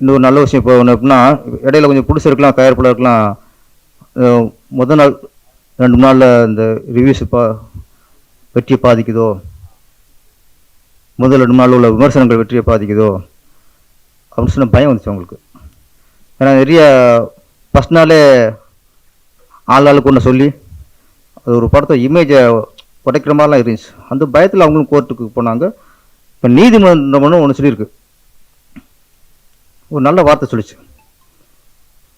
இன்னொரு நல்ல விஷயம் இப்போ ஒன்று எப்படின்னா இடையில கொஞ்சம் பிடிச்சி இருக்கலாம் கயர்ப்புல இருக்கலாம். முத நாள் ரெண்டு நாளில் இந்த ரிவ்யூஸ் பா வெற்றியை பாதிக்குதோ? முதல் ரெண்டு நாளில் உள்ள விமர்சனங்கள் வெற்றியை பாதிக்குதோ? அப்படின்னு சொன்ன பயம் வந்துச்சு அவங்களுக்கு. ஏன்னா நிறைய ஃபஸ்ட் நாளே ஆள் ஆளுக்கு ஒன்று சொல்லி அது ஒரு படத்தை இமேஜை உடைக்கிற மாதிரிலாம் இருந்துச்சு. அந்த பயத்தில் அவங்களும் கோர்ட்டுக்கு போனாங்க. இப்போ நீதிமன்றம்னு ஒன்று சொல்லியிருக்கு. ஒரு நல்ல வார்த்தை சொல்லிச்சு.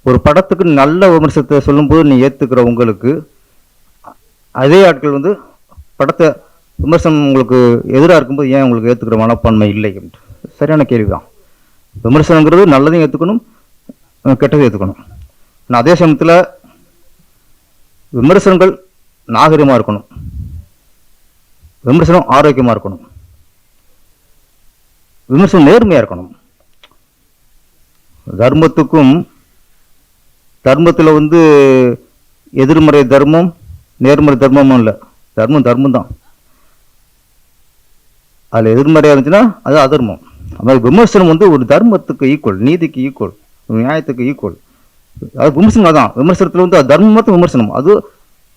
ஒரு படத்துக்கு நல்ல விமர்சனத்தை சொல்லும்போது நீ ஏற்றுக்கிற உங்களுக்கு அதே ஆட்கள் வந்து படத்தை விமர்சனம் உங்களுக்கு எதிராக இருக்கும்போது ஏன் உங்களுக்கு ஏற்றுக்கிற மனப்பான்மை இல்லை சரியான கேள்வி தான் விமர்சனங்கிறது நல்லதையும் ஏற்றுக்கணும் கெட்டதையும் ஏற்றுக்கணும் ஆனால் அதே சமயத்தில் விமர்சனங்கள் நாகரிகமாக இருக்கணும். விமர்சனம் ஆரோக்கியமாக இருக்கணும். விமர்சனம் நேர்மையாக இருக்கணும். தர்மத்துக்கும் தர்மத்தில் வந்து எதிர்மறை தர்மம் நேர்மறை தர்மமும் இல்லை. தர்மம் தர்மம் தான் அதில் எதிர்மறையாக இருந்துச்சுன்னா அது அதர்மம். அது மாதிரி விமர்சனம் வந்து ஒரு தர்மத்துக்கு ஈக்குவல் நீதிக்கு ஈக்குவல் நியாயத்துக்கு ஈக்குவல் அது விமர்சனம் அதான் விமர்சனத்தில் வந்து அது தர்மத்தை விமர்சனம். அது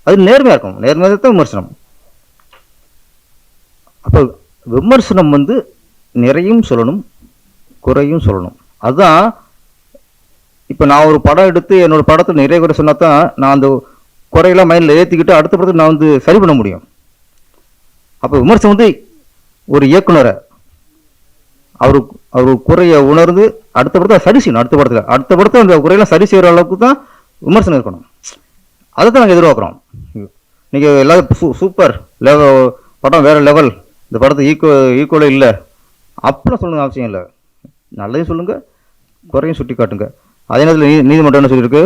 அது நேர்மையாக இருக்கும். நேர்மையாக தான் விமர்சனம். அப்போ விமர்சனம் வந்து நிறையும் சொல்லணும் குறையும் சொல்லணும். அதுதான் இப்போ நான் ஒரு படம் எடுத்து என்னோட படத்தை நிறைய குறை சொன்னால் தான் நான் அந்த குறையெல்லாம் மைண்டில் ஏற்றிக்கிட்டு அடுத்த படத்துக்கு நான் வந்து சரி பண்ண முடியும். அப்போ விமர்சனம் வந்து ஒரு இயக்குனரை அவரு அவர் குறையை உணர்ந்து அடுத்த படத்தை சரி செய்யணும் அடுத்த படத்தில். அடுத்த படத்தை அந்த குறையெல்லாம் சரி செய்கிற அளவுக்கு தான் விமர்சனம் இருக்கணும். அதை தான் நாங்கள் எதிர்பார்க்குறோம். நீங்கள் எல்லாரும் சூ சூப்பர். லெவல் படம் வேறு லெவல் இந்த படத்தை ஈக்குவ ஈக்குவலே இல்லை. அப்படிலாம் சொல்லுங்கள் அவசியம் இல்லை. நல்லதையும் சொல்லுங்கள் குறையும் சுட்டி காட்டுங்க அதே நேரத்தில் நீ நீதிமன்றம் என்ன சொல்லியிருக்கு?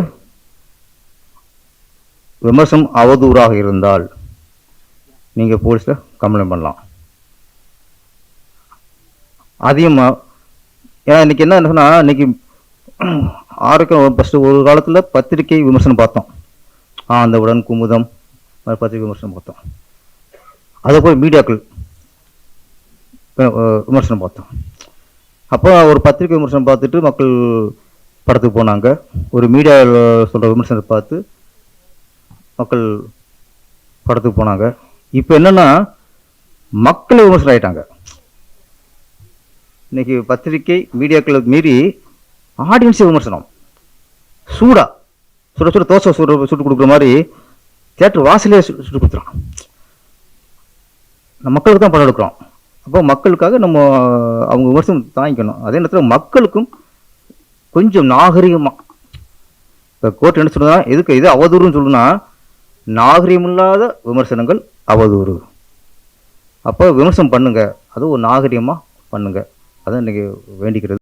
விமர்சனம் அவதூறாக இருந்தால் நீங்கள் போலீஸில் கம்ப்ளைண்ட் பண்ணலாம். அதிகமாக ஏன்னா இன்னைக்கு என்ன சொன்னால் இன்னைக்கு ஆரோக்கியம் ஃபஸ்ட்டு ஒரு காலத்தில் பத்திரிகை விமர்சனம் பார்த்தோம். ஆ அந்த உடன் குமுதம் பத்திரிக்கை பத்திரிகை விமர்சனம் பார்த்தோம். அதை போய் மீடியாக்கள் விமர்சனம் பார்த்தோம். அப்போ ஒரு பத்திரிகை விமர்சனம் பார்த்துட்டு மக்கள் படத்துக்கு போனாங்க. ஒரு மீடியாவில் சொல்கிற விமர்சனத்தை பார்த்து மக்கள் படத்துக்கு போனாங்க. இப்போ என்னென்னா மக்கள் விமர்சனம் ஆகிட்டாங்க இன்னைக்கு பத்திரிகை மீடியாக்களை மீறி ஆடியன்ஸே விமர்சனம். சூடாக சுட சுட தோசை சுட சுட்டு கொடுக்குற மாதிரி தேட்டர் வாசலே சு- சுட்டு கொடுத்துறான் நம்ம மக்களுக்கு தான் படம் எடுக்கிறோம். அப்போ மக்களுக்காக நம்ம அவங்க விமர்சனம் தாங்கிக்கணும். அதே நேரத்தில் மக்களுக்கும் கொஞ்சம் நாகரிகமாக இப்போ கோர்ட் என்ன சொல்லுன்னா எதுக்கு இது அவதூறுன்னு சொல்லுனா நாகரிகமில்லாத விமர்சனங்கள் அவதூறு. அப்போ விமர்சனம் பண்ணுங்க. அது ஒரு நாகரிகமாக பண்ணுங்க. அதான் இன்னைக்கு வேண்டிக்கிறது.